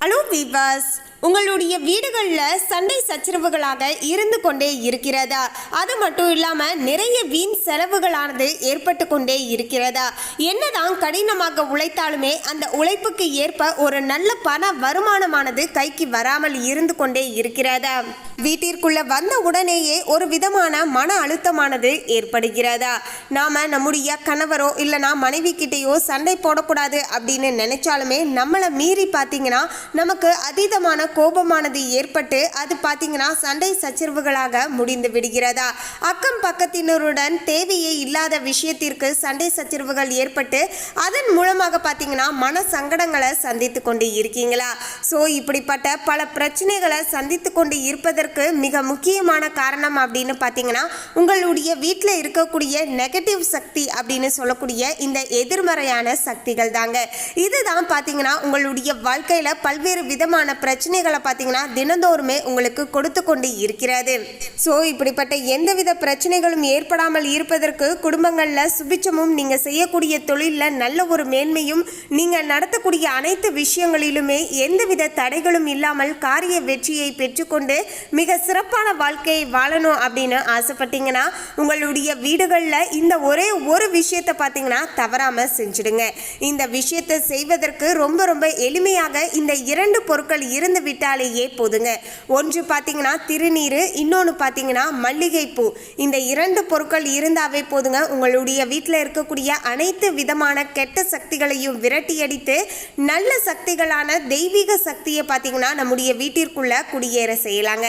Hello வீவாஸ் உங்களுடைய வீடுகளில் சண்டை சச்சரவுகளாக இருந்து கொண்டே இருக்கிறதா? அது மட்டும் இல்லாமல் நிறைய வீண் செலவுகளானது ஏற்பட்டு கொண்டே இருக்கிறதா? என்னதான் கடினமாக உழைத்தாலுமே அந்த உழைப்புக்கு ஏற்ப ஒரு நல்ல பண வருமானமானது கைக்கு வராமல் இருந்து கொண்டே இருக்கிறதா? வீட்டிற்குள்ள வந்த உடனேயே ஒரு விதமான மன அழுத்தமானது ஏற்படுகிறதா? நாம் நம்முடைய கணவரோ இல்லைனா மனைவி கிட்டேயோ சண்டை போடக்கூடாது அப்படின்னு நினைச்சாலுமே நம்மளை மீறி பார்த்தீங்கன்னா நமக்கு அதீதமான கோபமானது ஏற்பட்டு அது பார்த்தீங்கன்னா சண்டை சச்சரவுகளாக முடிந்து விடுகிறதா? அக்கம் பக்கத்தினருடன் தேவையே இல்லாத விஷயத்திற்கு சண்டை சச்சரவுகள் ஏற்பட்டு அதன் மூலமாக பார்த்தீங்கன்னா மன சங்கடங்களை சந்தித்து கொண்டு இருக்கீங்களா? ஸோ இப்படிப்பட்ட பல பிரச்சனைகளை சந்தித்து கொண்டு இருப்பதற்கு மிக முக்கியமான காரணம் அப்படின்னு பார்த்தீங்கன்னா உங்களுடைய வீட்டில் இருக்கக்கூடிய நெகட்டிவ் சக்தி அப்படின்னு சொல்லக்கூடிய இந்த எதிர்மறையான சக்திகள் தாங்க. இதுதான் பார்த்தீங்கன்னா உங்களுடைய வாழ்க்கையில் பல்வேறு விதமான பிரச்சனைகளை பார்த்தீங்கன்னா தினந்தோறுமே உங்களுக்கு கொடுத்து கொண்டு இருக்கிறது. ஸோ இப்படிப்பட்ட எந்தவித பிரச்சனைகளும் ஏற்படாமல் இருப்பதற்கு குடும்பங்களில் சுபிச்சமும் நீங்கள் செய்யக்கூடிய தொழிலில் நல்ல ஒரு மேன்மையும் நீங்கள் நடத்தக்கூடிய அனைத்து விஷயங்களிலுமே எந்தவித தடைகளும் இல்லாமல் காரிய வெற்றியை பெற்றுக்கொண்டு மிக சிறப்பான வாழ்க்கையை வாழணும் அப்படின்னு ஆசைப்பட்டீங்கன்னா உங்களுடைய வீடுகளில் இந்த ஒரே ஒரு விஷயத்தை பார்த்தீங்கன்னா தவறாமல் செஞ்சுடுங்க. இந்த விஷயத்தை செய்வதற்கு ரொம்ப ரொம்ப எளிமையாக இந்த இரண்டு பொருட்கள் இருந்து விட்டாலேயே போதுங்க. ஒன்று பார்த்தீங்கன்னா திருநீர் இன்னொன்று பார்த்தீங்கன்னா மல்லிகைப்பூ. இந்த இரண்டு பொருட்கள் இருந்தாவே போதுங்க. உங்களுடைய வீட்டில் இருக்கக்கூடிய அனைத்து விதமான கெட்ட சக்திகளையும் விரட்டியடித்து நல்ல சக்திகளான தெய்வீக சக்தியை பார்த்தீங்கன்னா நம்முடைய வீட்டிற்குள்ள குடியேற செய்யலாங்க.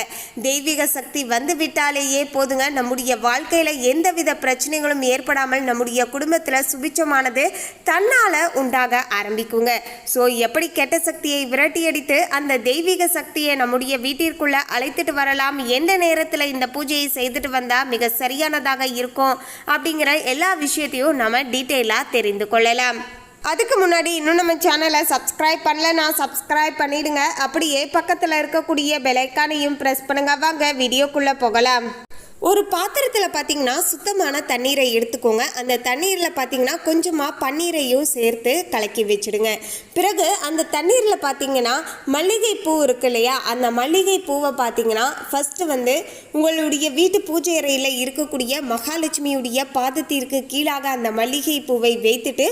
தெய்வீக சக்தி வந்து விட்டாலேயே போதுங்க. நம்முடைய வாழ்க்கையில் எந்தவித பிரச்சனைகளும் ஏற்படாமல் நம்முடைய குடும்பத்தில் சுபிச்சமானது தன்னால் உண்டாக ஆரம்பிக்குங்க. ஸோ எப்படி கெட்ட சக்தியை விரட்டியடித்து அந்த தெய்வீக சக்தியை நம்முடைய வீட்டிற்குள்ள அழைத்துட்டு வரலாம். எந்த நேரத்தில் இந்த பூஜையை செய்துட்டு வந்தால் மிக சரியானதாக இருக்கும் அப்படிங்கிற எல்லா விஷயத்தையும் நம்ம டீட்டெயிலாக தெரிந்து கொள்ளலாம். அதுக்கு முன்னாடி இன்னும் நம்ம சேனலை சப்ஸ்கிரைப் நான் சப்ஸ்கிரைப் பண்ணிடுங்க. அப்படியே பக்கத்தில் இருக்கக்கூடிய பெலைக்கானையும் ப்ரெஸ் பண்ணுங்க. வாங்க வீடியோக்குள்ளே போகலாம். ஒரு பாத்திரத்தில் பார்த்தீங்கன்னா சுத்தமான தண்ணீரை எடுத்துக்கோங்க. அந்த தண்ணீரில் பார்த்தீங்கன்னா கொஞ்சமாக பன்னீரையும் சேர்த்து கலக்கி வச்சுடுங்க. பிறகு அந்த தண்ணீரில் பார்த்தீங்கன்னா மல்லிகை பூ இருக்கு இல்லையா? அந்த மல்லிகை பூவை பார்த்தீங்கன்னா ஃபஸ்ட்டு வந்து உங்களுடைய வீட்டு பூஜை அறையில் இருக்கக்கூடிய மகாலட்சுமியுடைய பாதத்திற்கு கீழாக அந்த மல்லிகை பூவை வைத்துட்டு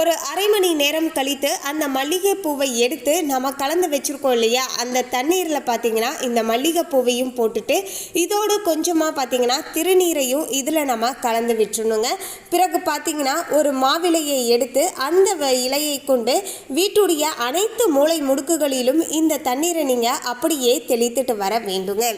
ஒரு அரை மணி நேரம் கழித்து அந்த மல்லிகை பூவை எடுத்து நம்ம கலந்து வச்சுருக்கோம் இல்லையா? அந்த தண்ணீரில் பார்த்தீங்கன்னா இந்த மல்லிகை பூவையும் போட்டுட்டு இதோடு கொஞ்சமாக பார்த்தீங்கன்னா திருநீரையும் இதில் நம்ம கலந்து விட்டுறணுங்க. பிறகு பார்த்தீங்கன்னா ஒரு மாவிலையை எடுத்து அந்த வ- இலையை கொண்டு வீட்டுடைய அனைத்து மூளை முடுக்குகளிலும் இந்த தண்ணீரை நீங்கள் அப்படியே தெளித்துட்டு வர வேண்டுங்க.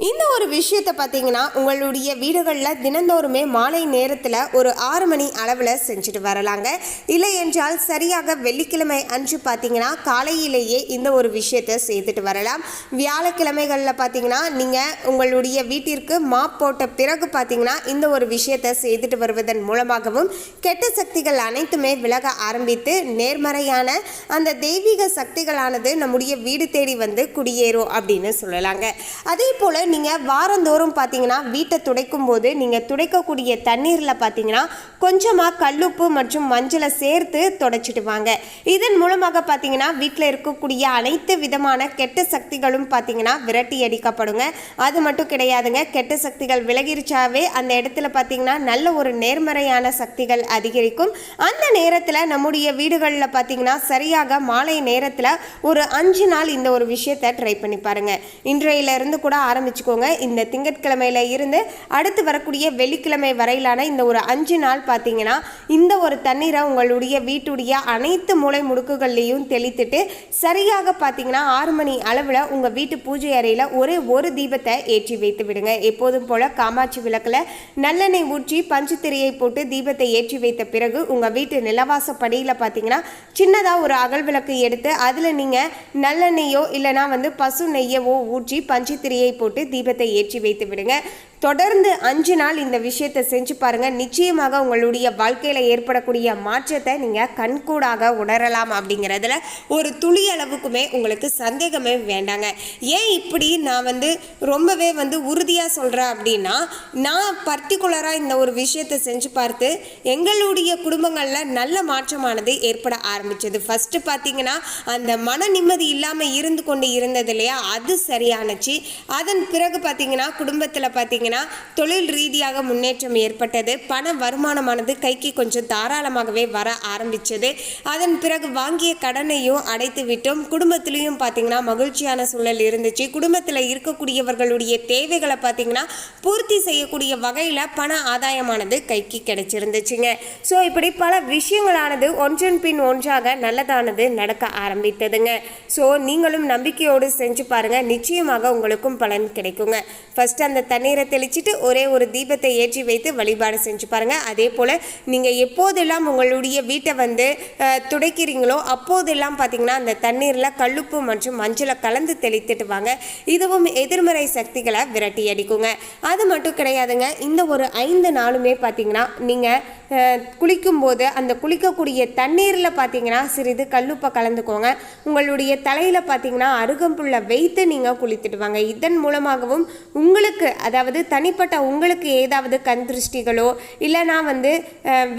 இந்த ஒரு விஷயத்தை பார்த்தீங்கன்னா உங்களுடைய வீடுகளில் தினந்தோறுமே மாலை நேரத்தில் ஒரு ஆறு மணி அளவில் செஞ்சுட்டு வரலாங்க. இல்லை என்றால் சரியாக வெள்ளிக்கிழமை அன்று பார்த்தீங்கன்னா காலையிலேயே இந்த ஒரு விஷயத்தை செய்துட்டு வரலாம். வியாழக்கிழமைகளில் பார்த்தீங்கன்னா நீங்கள் உங்களுடைய வீட்டிற்கு மாப் போட்ட பிறகு பார்த்தீங்கன்னா இந்த ஒரு விஷயத்தை செய்துட்டு வருவதன் மூலமாகவும் கெட்ட சக்திகள் அனைத்துமே விலக ஆரம்பித்து நேர்மறையான அந்த தெய்வீக சக்திகளானது நம்முடைய வீடு தேடி வந்து குடியேறும் அப்படின்னு சொல்லலாங்க. அதே போல் நீங்கள் வாரந்தோறும் பார்த்தீங்கன்னா வீட்டை துடைக்கும் போது நீங்கள் துடைக்கக்கூடிய தண்ணீரில் பார்த்தீங்கன்னா கொஞ்சமாக கல்லுப்பு மற்றும் மஞ்சளை சேர்த்து தொடச்சிட்டு வாங்க. இதன் மூலமாக பார்த்தீங்கன்னா வீட்டில் இருக்கக்கூடிய அனைத்து விதமான கெட்ட சக்திகளும் பார்த்தீங்கன்னா விரட்டி அடிக்கப்படுங்க. அது மட்டும் கிடையாதுங்க கெட்ட சக்திகள் விலகிருச்சாவே அந்த இடத்துல பார்த்தீங்கன்னா நல்ல ஒரு நேர்மறையான சக்திகள் அதிகரிக்கும். அந்த நேரத்தில் நம்முடைய வீடுகளில் பார்த்தீங்கன்னா சரியாக மாலை நேரத்தில் ஒரு அஞ்சு நாள் இந்த ஒரு விஷயத்தை ட்ரை பண்ணி பாருங்க. இன்றையிலிருந்து கூட ஆரம்பி ஆரம்பிச்சுக்கோங்க இந்த திங்கட்கிழமையில இருந்து அடுத்து வரக்கூடிய வெள்ளிக்கிழமை வரையிலான இந்த ஒரு அஞ்சு நாள் பார்த்தீங்கன்னா இந்த ஒரு தண்ணீரை உங்களுடைய வீட்டுடைய அனைத்து மூளை முடுக்குகள்லையும் தெளித்துட்டு சரியாக பார்த்தீங்கன்னா ஆறு மணி அளவில் உங்கள் வீட்டு பூஜை அறையில் ஒரே ஒரு தீபத்தை ஏற்றி வைத்து விடுங்க. எப்போதும் போல காமாட்சி விளக்கில் நல்லெண்ணெய் ஊற்றி பஞ்சு திரையை போட்டு தீபத்தை ஏற்றி வைத்த பிறகு உங்கள் வீட்டு நிலவாச படியில் பார்த்தீங்கன்னா சின்னதாக ஒரு அகல் விளக்கு எடுத்து அதில் நீங்கள் நல்லெண்ணெய்யோ இல்லைனா வந்து பசு நெய்யவோ ஊற்றி பஞ்சு திரையை போட்டு தீபத்தை ஏற்றி வைத்து விடுங்க. தொடர்ந்து அஞ்சு நாள் இந்த விஷயத்தை செஞ்சு பாருங்க. நிச்சயமாக உங்களுடைய வாழ்க்கையில் ஏற்படக்கூடிய மாற்றத்தை நீங்கள் கண்கூடாக உணரலாம் அப்படிங்கிறதுல ஒரு துளி அளவுக்குமே உங்களுக்கு சந்தேகமே வேண்டாங்க. ஏன் இப்படி நான் வந்து ரொம்பவே வந்து உறுதியாக சொல்கிறேன் அப்படின்னா நான் பர்டிகுலராக இந்த ஒரு விஷயத்தை செஞ்சு பார்த்து எங்களுடைய குடும்பங்களில் நல்ல மாற்றமானது ஏற்பட ஆரம்பிச்சது. ஃபஸ்ட்டு பார்த்தீங்கன்னா அந்த மன நிம்மதி இல்லாமல் இருந்து கொண்டு இருந்தது இல்லையா? அது சரியானுச்சு. அதன் பிறகு பார்த்திங்கன்னா குடும்பத்தில் பார்த்தீங்கன்னா தொழில் ரீதியாக முன்னேற்றம் ஏற்பட்டது. பண வருமானமானது கைக்கு கொஞ்சம் தாராளமாகவே வர ஆரம்பிச்சது. அதன் பிறகு வாங்கிய கடனையும் அடைத்து விட்டோம் குடும்பத்திலையும் பார்த்தீங்கன்னா மகிழ்ச்சியான சூழல் இருந்துச்சு. குடும்பத்தில் இருக்கக்கூடியவர்களுடைய தேவைகளை பார்த்தீங்கன்னா பூர்த்தி செய்யக்கூடிய வகையில் பண ஆதாயமானது கைக்கு கிடைச்சிருந்துச்சுங்க. ஸோ இப்படி பல விஷயங்களானது ஒன்றன் பின் ஒன்றாக நல்லதானது நடக்க ஆரம்பித்ததுங்க. ஸோ நீங்களும் நம்பிக்கையோடு செஞ்சு பாருங்க. நிச்சயமாக உங்களுக்கும் பலன் கிடைக்குங்க. ஃபஸ்ட்டு அந்த தண்ணீரத்தில் தெளிச்சிட்டு ஒரே ஒரு தீபத்தை ஏற்றி வைத்து வழிபாடு செஞ்சு பாருங்கள் அதே போல் நீங்கள் எப்போதெல்லாம் உங்களுடைய வீட்டை வந்து துடைக்கிறீங்களோ அப்போதெல்லாம் பார்த்தீங்கன்னா அந்த தண்ணீரில் கல்லுப்பு மற்றும் மஞ்சளை கலந்து தெளித்துட்டு வாங்க. இதுவும் எதிர்மறை சக்திகளை விரட்டி அடிக்குங்க. அது மட்டும் கிடையாதுங்க. இந்த ஒரு ஐந்து நாளுமே பார்த்தீங்கன்னா நீங்கள் குளிக்கும்போது அந்த குளிக்கக்கூடிய தண்ணீரில் பார்த்தீங்கன்னா சிறிது கல்லுப்பை கலந்துக்கோங்க. உங்களுடைய தலையில் பார்த்தீங்கன்னா அருகம்புல்லை வைத்து நீங்கள் குளித்துட்டு வாங்க. இதன் மூலமாகவும் உங்களுக்கு அதாவது தனிப்பட்ட உங்களுக்கு ஏதாவது கண் திருஷ்டிகளோ இல்லைனா வந்து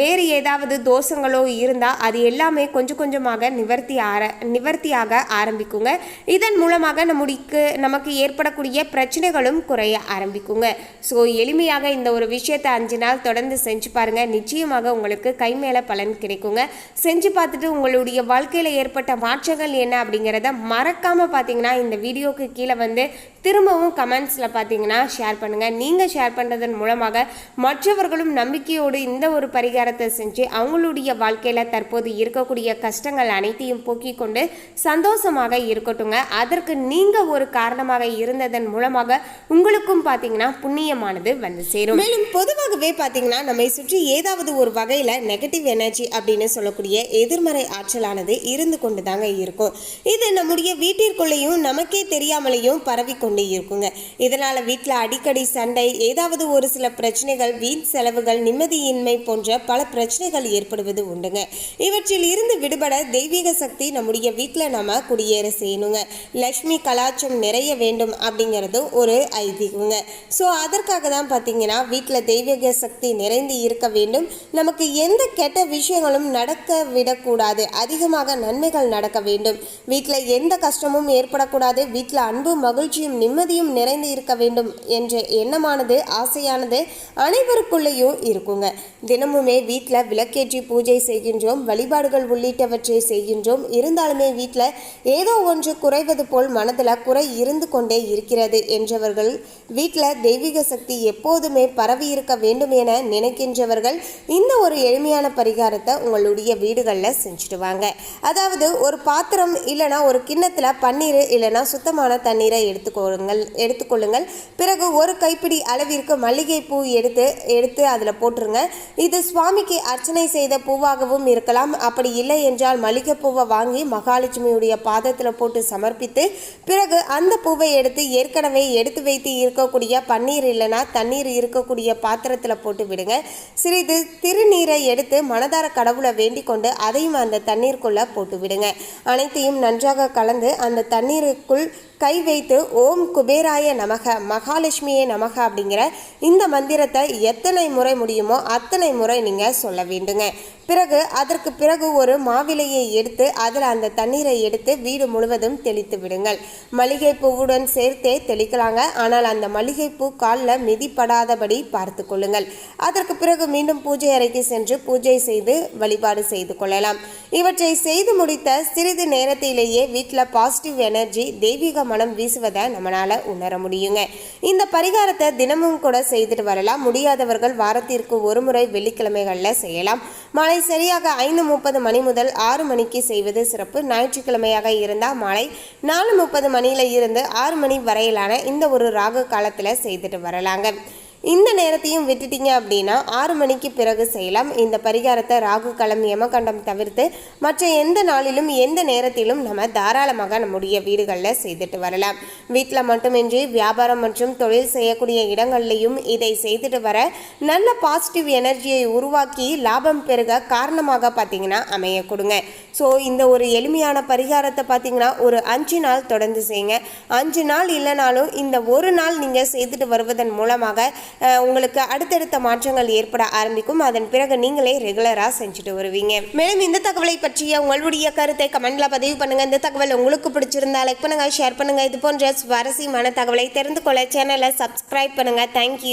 வேறு ஏதாவது தோஷங்களோ இருந்தால் அது எல்லாமே கொஞ்சம் கொஞ்சமாக நிவர்த்தி ஆர நிவர்த்தியாக ஆரம்பிக்குங்க. இதன் மூலமாக நம்முடிக்கு நமக்கு ஏற்படக்கூடிய பிரச்சனைகளும் குறைய ஆரம்பிக்குங்க. ஸோ எளிமையாக இந்த ஒரு விஷயத்தை அஞ்சு நாள் தொடர்ந்து செஞ்சு பாருங்கள் நிச்சயமாக உங்களுக்கு கை மேலே பலன் கிடைக்குங்க. செஞ்சு பார்த்துட்டு உங்களுடைய வாழ்க்கையில் ஏற்பட்ட மாற்றங்கள் என்ன அப்படிங்கிறத மறக்காமல் பார்த்தீங்கன்னா இந்த வீடியோக்கு கீழே வந்து திரும்பவும் கமெண்ட்ஸில் பார்த்தீங்கன்னா ஷேர் பண்ணுங்கள் நீங்கள் ஷேர் பண்ணுறதன் மூலமாக மற்றவர்களும் நம்பிக்கையோடு இந்த ஒரு பரிகாரத்தை செஞ்சு அவங்களுடைய வாழ்க்கையில் தற்போது இருக்கக்கூடிய கஷ்டங்கள் அனைத்தையும் போக்கிக் கொண்டு சந்தோஷமாக இருக்கட்டுங்க. அதற்கு நீங்கள் ஒரு காரணமாக இருந்ததன் மூலமாக உங்களுக்கும் பார்த்தீங்கன்னா புண்ணியமானது வந்து சேரும். மேலும் பொதுவாகவே பார்த்தீங்கன்னா நம்மை சுற்றி ஏதாவது ஒரு வகையில் நெகட்டிவ் எனர்ஜி அப்படின்னு சொல்லக்கூடிய எதிர்மறை ஆற்றலானது இருந்து கொண்டு தாங்க இருக்கும். இது நம்முடைய வீட்டிற்குள்ளேயும் நமக்கே தெரியாமலேயும் பரவிக்கொண்டு கொண்டு இருக்குங்க. இதனால் வீட்டில் அடிக்கடி சண்டை ஏதாவது ஒரு சில பிரச்சனைகள் வீண் செலவுகள் நிம்மதியின்மை போன்ற பல பிரச்சனைகள் ஏற்படுவது உண்டுங்க. இவற்றில் இருந்து விடுபட தெய்வீக சக்தி நம்முடைய வீட்டில் நம்ம குடியேற செய்யணுங்க. லக்ஷ்மி கலாச்சம் நிறைய வேண்டும் அப்படிங்கிறது ஒரு ஐதீகங்க. ஸோ அதற்காக தான் பார்த்தீங்கன்னா வீட்டில் தெய்வீக சக்தி நிறைந்து இருக்க வேண்டும். நமக்கு எந்த கெட்ட விஷயங்களும் நடக்க விடக்கூடாது. அதிகமாக நன்மைகள் நடக்க வேண்டும். வீட்டில் எந்த கஷ்டமும் ஏற்படக்கூடாது. வீட்டில் அன்பும் மகிழ்ச்சியும் நிம்மதியும் நிறைந்து இருக்க வேண்டும் என்ற எண்ணமானது ஆசையானது அனைவருக்குள்ளேயும் இருக்குங்க. தினமுமே வீட்டில் விளக்கேற்றி பூஜை செய்கின்றோம் வழிபாடுகள் உள்ளிட்டவற்றை செய்கின்றோம். இருந்தாலுமே வீட்டில் ஏதோ ஒன்று குறைவது போல் மனதில் குறை இருந்து கொண்டே இருக்கிறது என்றவர்கள் வீட்டில் தெய்வீக சக்தி எப்போதுமே பரவி இருக்க வேண்டும் என நினைக்கின்றவர்கள் இந்த ஒரு எளிமையான பரிகாரத்தை உங்களுடைய வீடுகளில் செஞ்சுடுவாங்க. அதாவது ஒரு பாத்திரம் இல்லைனா ஒரு கிண்ணத்தில் பன்னீர் இல்லைனா சுத்தமான தண்ணீரை எடுத்துக்கோ எடுத்துக்கொள்ளுங்கள் எடுத்துக்கொள்ளுங்கள். பிறகு ஒரு கைப்பிடி அளவிற்கு மல்லிகை பூ எடுத்து எடுத்து அதில் போட்டுருங்க. இது சுவாமிக்கு அர்ச்சனை செய்த பூவாகவும் இருக்கலாம். அப்படி இல்லை என்றால் மல்லிகை பூவை வாங்கி மகாலட்சுமியுடைய பாதத்தில் போட்டு சமர்ப்பித்து பிறகு அந்த பூவை எடுத்து ஏற்கனவே எடுத்து வைத்து இருக்கக்கூடிய பன்னீர் இல்லைனா தண்ணீர் இருக்கக்கூடிய பாத்திரத்தில் போட்டு விடுங்க. சிறிது திருநீரை எடுத்து மனதார கடவுளை வேண்டிக் கொண்டு அதையும் அந்த தண்ணீருக்குள்ளே போட்டு விடுங்க. அனைத்தையும் நன்றாக கலந்து அந்த தண்ணீருக்குள் கை வைத்து ஓம் குபேராய நமக மகாலட்சுமியே நமக அப்படிங்கிற இந்த மந்திரத்தை எத்தனை முறை முடியுமோ அத்தனை முறை நீங்கள் சொல்ல வேண்டுங்க. பிறகு அதற்கு பிறகு ஒரு மாவிலையை எடுத்து அதில் அந்த தண்ணீரை எடுத்து வீடு முழுவதும் தெளித்து விடுங்கள். மளிகை பூவுடன் சேர்த்தே தெளிக்கலாங்க. ஆனால் அந்த மளிகை பூ காலில் மிதிப்படாதபடி பார்த்து கொள்ளுங்கள். அதற்கு பிறகு மீண்டும் பூஜை அறைக்கு சென்று பூஜை செய்து வழிபாடு செய்து கொள்ளலாம். இவற்றை செய்து முடித்த சிறிது நேரத்திலேயே வீட்டில் பாசிட்டிவ் எனர்ஜி தெய்வீக மனம் வீசுவதை நம்மளால் உணர முடியுங்க. இந்த பரிகாரத்தை தினமும் கூட செய்துட்டு வரலாம். முடியாதவர்கள் வாரத்திற்கு ஒரு முறை வெள்ளிக்கிழமைகளில் செய்யலாம். மாலை சரியாக ஐந்து முப்பது மணி முதல் ஆறு மணிக்கு செய்வது சிறப்பு. ஞாயிற்றுக்கிழமையாக இருந்தால் மாலை நாலு முப்பது மணியில இருந்து ஆறு மணி வரையிலான இந்த ஒரு ராகு காலத்தில் செய்துட்டு வரலாங்க. இந்த நேரத்தையும் விட்டுட்டீங்க அப்படின்னா ஆறு மணிக்கு பிறகு செய்யலாம். இந்த பரிகாரத்தை ராகு களம் யமகண்டம் தவிர்த்து மற்ற எந்த நாளிலும் எந்த நேரத்திலும் நம்ம தாராளமாக நம்முடைய வீடுகளில் செய்துட்டு வரலாம். வீட்டில் மட்டுமின்றி வியாபாரம் மற்றும் தொழில் செய்யக்கூடிய இடங்கள்லையும் இதை செய்துட்டு வர நல்ல பாசிட்டிவ் எனர்ஜியை உருவாக்கி லாபம் பெருக காரணமாக பார்த்தீங்கன்னா அமைய கொடுங்க. ஸோ இந்த ஒரு எளிமையான பரிகாரத்தை பார்த்தீங்கன்னா ஒரு அஞ்சு நாள் தொடர்ந்து செய்யுங்க. அஞ்சு நாள் இல்லைனாலும் இந்த ஒரு நாள் நீங்கள் செய்துட்டு வருவதன் மூலமாக உங்களுக்கு அடுத்தடுத்த மாற்றங்கள் ஏற்பட ஆரம்பிக்கும். அதன் பிறகு நீங்களே ரெகுலராக செஞ்சுட்டு வருவீங்க. மேலும் இந்த தகவலை பற்றிய உங்களுடைய கருத்தை கமெண்ட்ல பதிவு பண்ணுங்க. இந்த தகவல் உங்களுக்கு பிடிச்சிருந்தா லைக் பண்ணுங்க ஷேர் பண்ணுங்க. இது போன்ற சுவாரஸ்யமான தகவலை தெரிந்து கொள்ள சேனலை சப்ஸ்கிரைப் பண்ணுங்க. தேங்க்யூ